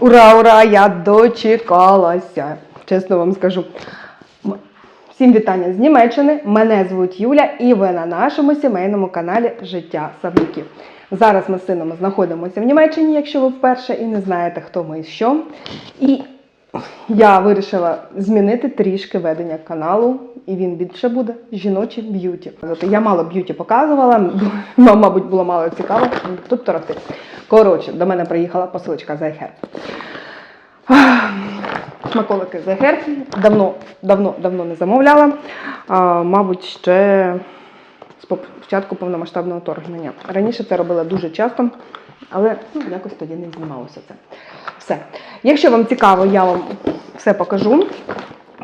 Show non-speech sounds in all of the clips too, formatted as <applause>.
Ура, ура! Я дочекалася. Чесно вам скажу. Всім вітання з Німеччини. Мене звуть Юля, і ви на нашому сімейному каналі Життя Савлюків. Зараз ми з сином знаходимося в Німеччині, якщо ви вперше і не знаєте, хто ми і що. І я вирішила змінити трішки ведення каналу, і він більше буде жіночі б'юті. Тобто Я мало б'юті показувала, м- мабуть, було мало цікаво. Тут торохти. Коротше, до мене приїхала посилочка з iHerb. Смаколики iHerb. Давно, давно, давно не замовляла. А, мабуть, ще з початку повномасштабного вторгнення. Раніше це робила дуже часто, але ну, якось тоді не знімалося це. Все. Якщо вам цікаво, я вам все покажу.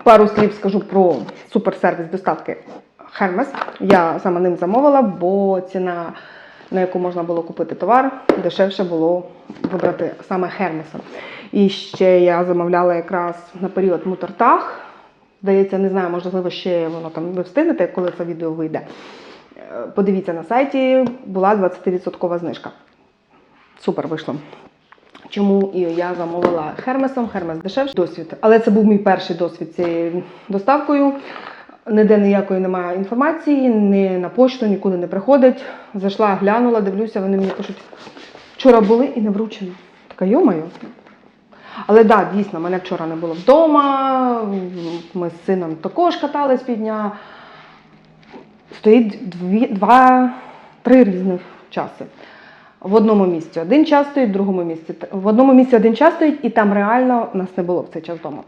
Пару слів скажу про суперсервіс доставки Hermes. Я саме ним замовила, бо ціна, на яку можна було купити товар, дешевше було вибрати саме Hermes. І ще я замовляла якраз на період мутортах. Здається, не знаю, можливо, ще воно там ви встигнете, коли це відео вийде. Е, Подивіться на сайті, була 20% знижка. Супер вийшло. Чому і я замовила Хермесом, Хермес дешевший досвід. Але це був мій перший досвід цією доставкою. Ніде ніякої немає інформації, ні на пошту, нікуди не приходить. Зайшла, глянула, дивлюся, вони мені пишуть, вчора були і не вручені. Така йомаю. Але так, да, дійсно, мене вчора не було вдома. Ми з сином також катались півдня. Стоїть дві, два, три різних часи. В одному місці один час стоїть, в другому місці. В одному місці один час стоїть, і там реально нас не було в цей час вдома.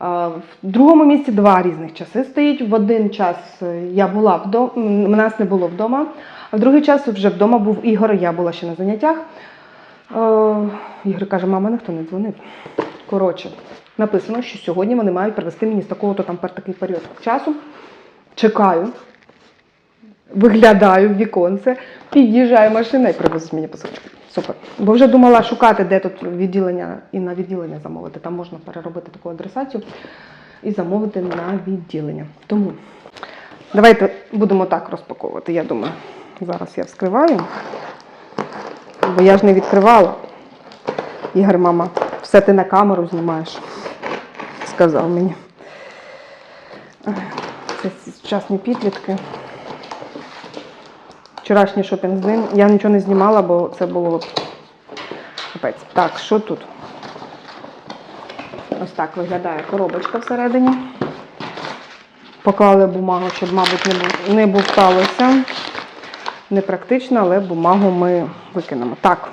В другому місці два різних часи стоїть. В один час е, я була вдома, нас не було вдома, а в другий час вже вдома був Ігор, я була ще на заняттях. Ігор каже, мама, ніхто не дзвонив. Коротше, написано, що сьогодні вони мають привезти мені з такого-то там такий період часу. Чекаю, виглядаю в віконце, під'їжджає машина і привозить мені посилочку. Супер. Бо вже думала шукати, де тут відділення і на відділення замовити. Там можна переробити таку адресацію і замовити на відділення. Тому давайте будемо так розпаковувати. Я думаю, зараз я вскриваю, бо я ж не відкривала. Ігор, мама, все ти на камеру знімаєш, сказав мені. Це сучасні підлітки. Вчорашній шопінг з ним. Я нічого не знімала, бо це було капець. Так, що тут? Ось так виглядає коробочка всередині. Поклали бумагу, щоб, мабуть, не бувталося. Непрактично, але бумагу ми викинемо. Так.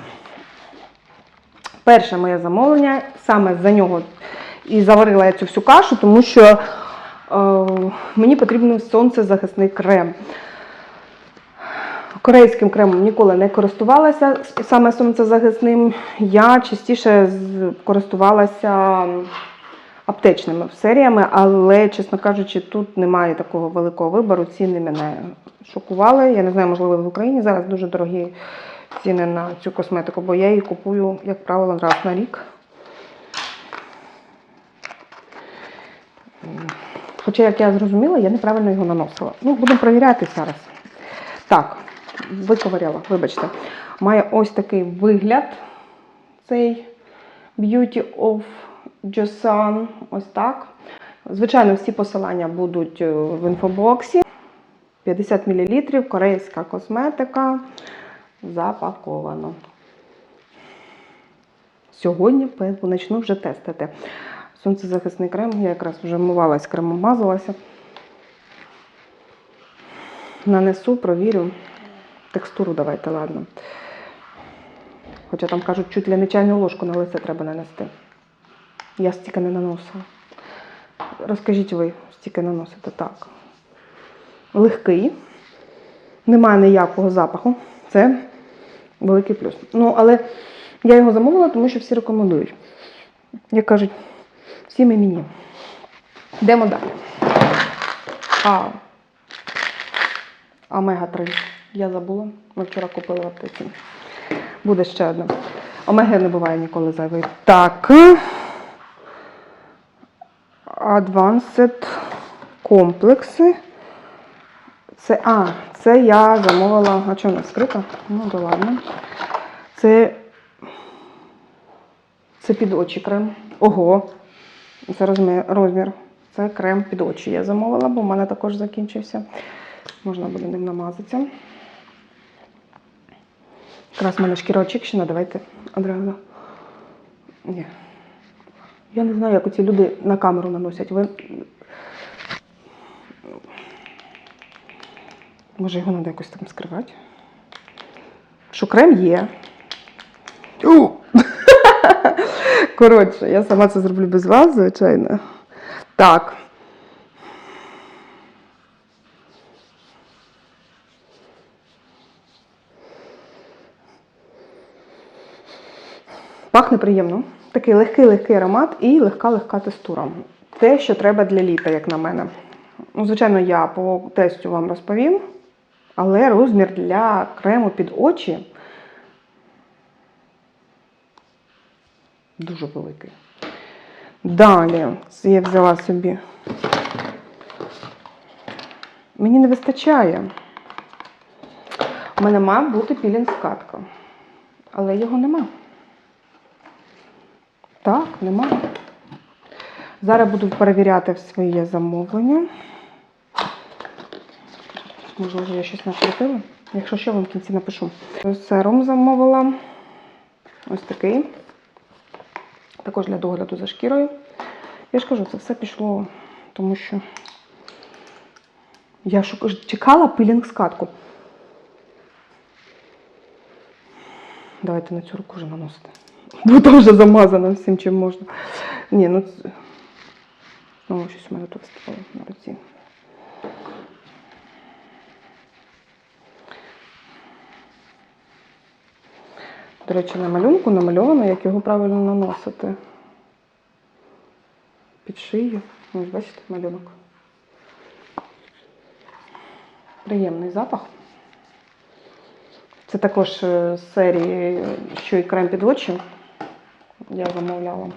Перше моє замовлення, саме за нього і заварила я цю всю кашу, тому що е, мені потрібен сонцезахисний крем. Корейським кремом ніколи не користувалася саме сонцезахисним. Я частіше користувалася аптечними серіями, але, чесно кажучи, тут немає такого великого вибору. Ціни мене шокували. Я не знаю, можливо, в Україні зараз дуже дорогі ціни на цю косметику, бо я її купую, як правило, раз на рік. Хоча, як я зрозуміла, я неправильно його наносила. Ну, будемо перевіряти зараз. Так, виковиряла, вибачте. Має ось такий вигляд цей Beauty of Joseon. Ось так. Звичайно, всі посилання будуть е, в інфобоксі. 50 мл, корейська косметика. Запаковано. Сьогодні почну вже тестити. Сонцезахисний крем. Я якраз вже вмивалась кремом, мазалася. Нанесу, провірю. Текстуру давайте, ладно. Хоча там кажуть, чуть ли не чайну ложку на лице треба нанести. Я стільки не наносила. Розкажіть ви, стільки наносите так. Легкий, немає ніякого запаху. Це великий плюс. Ну, але я його замовила, тому що всі рекомендують. Як кажуть, всім і мені. Йдемо далі. А, Омега 3. Я забула. Ми вчора купили в аптеці. Буде ще одна. Омеги не буває ніколи зайвої. Так. Advanced комплекси. Це, а, це я замовила. А вона скрита? Ну, то ладно. Це Це під очі крем. Ого. Це розмір. Це крем під очі. Я замовила, бо в мене також закінчився. Можна буде ним намазатися. Якраз в мене шкіра очікщена, давайте одразу. Ні. Я не знаю, як оці люди на камеру наносять. Ви... Може, його треба якось там скривати? Що крем є. У! Коротше, я сама це зроблю без вас, звичайно. Так. Пахне приємно. Такий легкий-легкий аромат і легка-легка текстура. Те, що треба для літа, як на мене. Ну, звичайно, я по тестю вам розповім, але розмір для крему під очі дуже великий. Далі я взяла собі. Мені не вистачає. У мене має бути пілінг скатка, але його нема. Так, нема. Зараз буду перевіряти своє замовлення. Можливо, я щось накрутила. Якщо що, вам в кінці напишу. Серум замовила. Ось такий. Також для догляду за шкірою. Я ж кажу, це все пішло, тому що я чекала пилінг скатку. Давайте на цю руку вже наносити. <laughs> Бо там вже замазано всім, чим можна. Ні, ну це... Щось у мене тут виступало на руці. До речі, на малюнку намальовано, як його правильно наносити. Під шию. Ось бачите, малюнок. Приємний запах. Це також е, з серії, що і крем під очі. Я замовляла.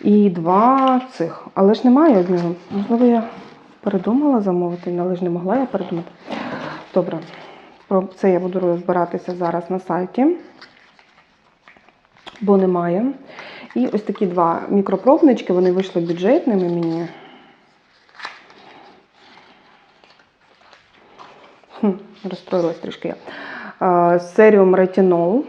І два цих. Але ж немає одного. Можливо, я передумала замовити, але ж не могла я передумати. Добре. Про це я буду розбиратися зараз на сайті, бо немає. І ось такі два мікропробнички, вони вийшли бюджетними мені. Хм, розстроїлась трішки я. Серіум ретинол.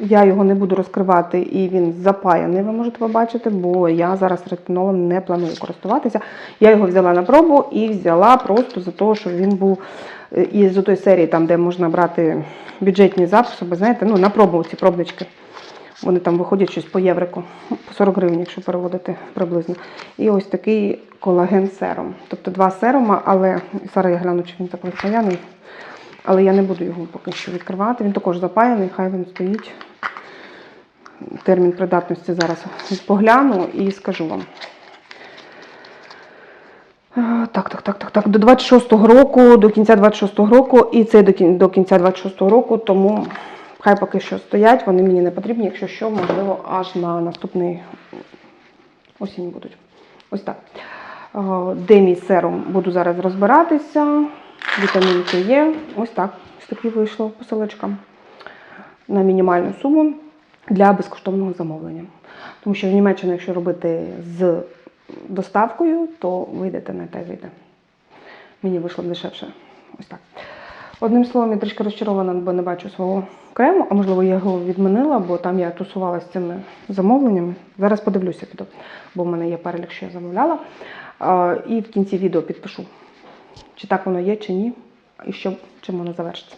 Я його не буду розкривати, і він запаяний, ви можете побачити, бо я зараз ретинолом не планую користуватися. Я його взяла на пробу і взяла просто за те, що він був е, із тої серії, там, де можна брати бюджетні засоби, знаєте, ну, на пробу ці пробнички. Вони там виходять щось по єврику, по 40 гривень, якщо переводити приблизно. І ось такий колаген серум. Тобто два серума, але зараз я гляну, чи він такий паяний. Але я не буду його поки що відкривати. Він також запаяний, хай він стоїть. Термін придатності зараз погляну і скажу вам. Так, так, так, так, так. До 26-го року, до кінця 26-го року, і це до кін- до кінця 26-го року, тому хай поки що стоять, вони мені не потрібні, якщо що, можливо, аж на наступний осінь будуть. Ось так. Де мій серум буду зараз розбиратися. Вітамінки є. Ось так. Ось такі вийшло посилочка на мінімальну суму для безкоштовного замовлення. Тому що в Німеччині, якщо робити з доставкою, то вийдете на те вийде. Мені вийшло дешевше. Ось так. Одним словом, я трішки розчарована, бо не бачу свого крему, а можливо, я його відмінила, бо там я тусувалася цими замовленнями. Зараз подивлюся відео, бо в мене є перелік, що я замовляла. І в кінці відео підпишу, чи так воно є, чи ні, і що, чим воно завершиться.